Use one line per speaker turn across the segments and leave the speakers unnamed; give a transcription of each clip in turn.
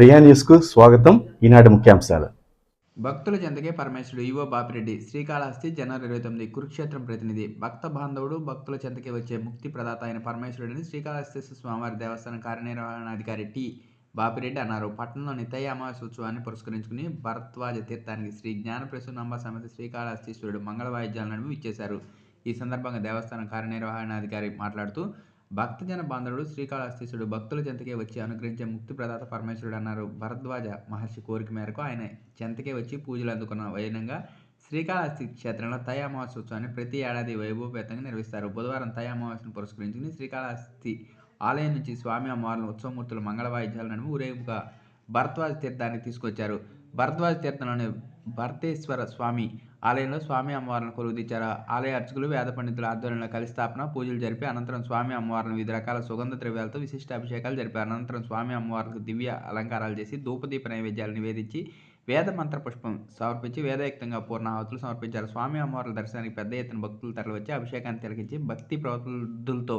ప్రియా న్యూస్కు స్వాగతం. ఈనాటి ముఖ్యాంశాలు.
భక్తుల చెందకే పరమేశ్వరుడు ఈవో బాపిరెడ్డి శ్రీకాళహస్తి జనవరి ఇరవై తొమ్మిది కురుక్షేత్రం ప్రతినిధి భక్త బాంధవుడు భక్తుల చెంతకే వచ్చే ముక్తి ప్రదాత అయిన పరమేశ్వరుడిని శ్రీకాళహస్తి స్వామివారి దేవస్థానం కార్యనిర్వహణాధికారి టి బాపిరెడ్డి అన్నారు. పట్టణంలోని తయ అమావాస్య ఉత్సవాన్ని పురస్కరించుకుని భరద్వాజ తీర్థానికి శ్రీ జ్ఞానప్రసూనంబ సమేత శ్రీకాళహస్తీశ్వరుడు మంగళ వాయిద్యాల ఇచ్చేశారు ఈ సందర్భంగా దేవస్థానం కార్యనిర్వహణాధికారి మాట్లాడుతూ భక్తజన బాంధవుడు శ్రీకాళహస్తీశుడు భక్తుల చెంతకే వచ్చి అనుగ్రహించే ముక్తి ప్రదాత పరమేశ్వరుడు అన్నారు. భరద్వాజ మహర్షి కోరిక మేరకు ఆయన చెంతకే వచ్చి పూజలు అందుకున్న వైనంగా శ్రీకాళహస్తి క్షేత్రంలో తయ మహోత్సవాన్ని ప్రతి ఏడాది వైభవపేతంగా నిర్వహిస్తారు. బుధవారం తయ అమావాస్యను పురస్కరించుకుని శ్రీకాళహస్తి ఆలయం నుంచి స్వామి అమ్మవార్ల ఉత్సవమూర్తులు మంగళ వాయిద్యాల నడుమ భరద్వాజ తీర్థానికి తీసుకొచ్చారు. భరద్వాజ తీర్థంలోని భరతేశ్వర స్వామి ఆలయంలో స్వామి అమ్మవార్లను కొలువుదీశారు ఆలయ అర్చకులు వేద పండితుల ఆధ్వర్యంలో కలిసి స్థాపన పూజలు జరిపి అనంతరం స్వామి అమ్మవార్లను వివిధ రకాల సుగంధ ద్రవ్యాలతో విశిష్ట అభిషేకాలు జరిపారు. అనంతరం స్వామి అమ్మవార్లకు దివ్య అలంకారాలు చేసి ధూపదీప నైవేద్యాలు నివేదించి వేద మంత్ర పుష్పం సమర్పించి వేదయుక్తంగా పూర్ణాహుతులు సమర్పించారు. స్వామి అమ్మవార్ల దర్శనానికి పెద్ద ఎత్తున భక్తులు తరలివచ్చి అభిషేకాన్ని తిలకించి భక్తి ప్రవృద్ధులతో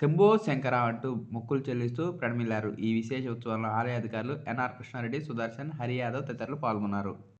శంభో శంకర అంటూ మొక్కులు చెల్లిస్తూ ప్రణమిల్లారు. ఈ విశేష ఉత్సవంలో ఆలయ అధికారులు ఎన్ఆర్ కృష్ణారెడ్డి సుదర్శన్ హరి యాదవ్ తదితరులు పాల్గొన్నారు.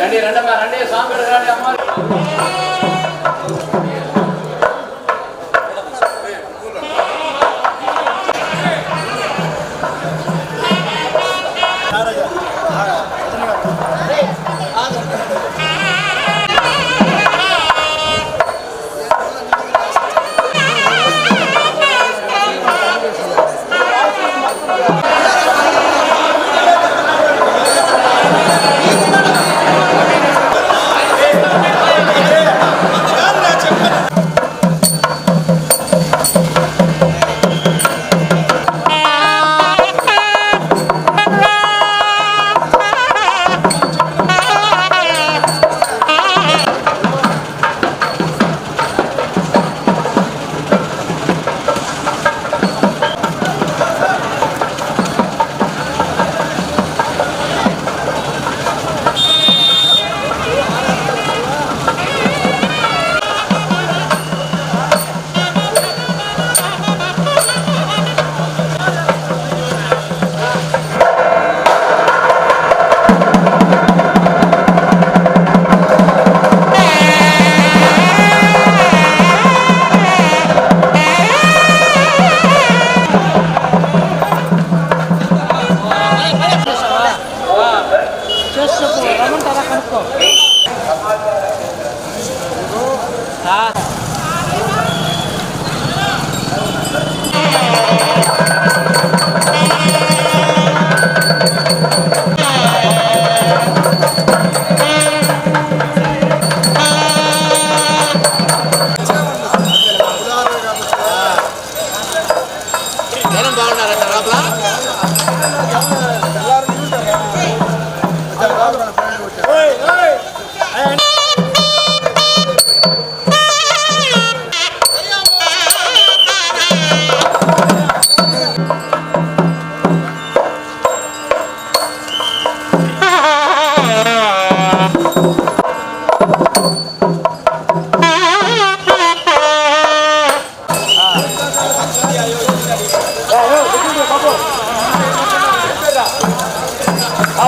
ரெண்டே ரெண்டம்மா ரெண்டே சாம்பி எடுக்கிறாண்டே அம்மா.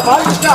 Balakrishna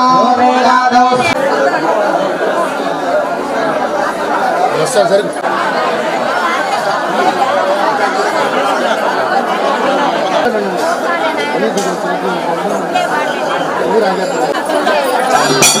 بس زرب Thank you.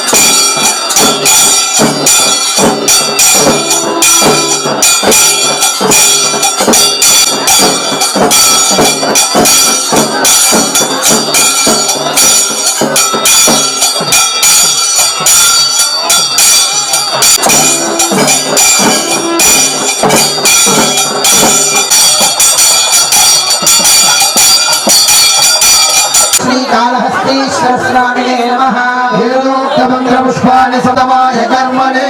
സതമായ കർമ്മണ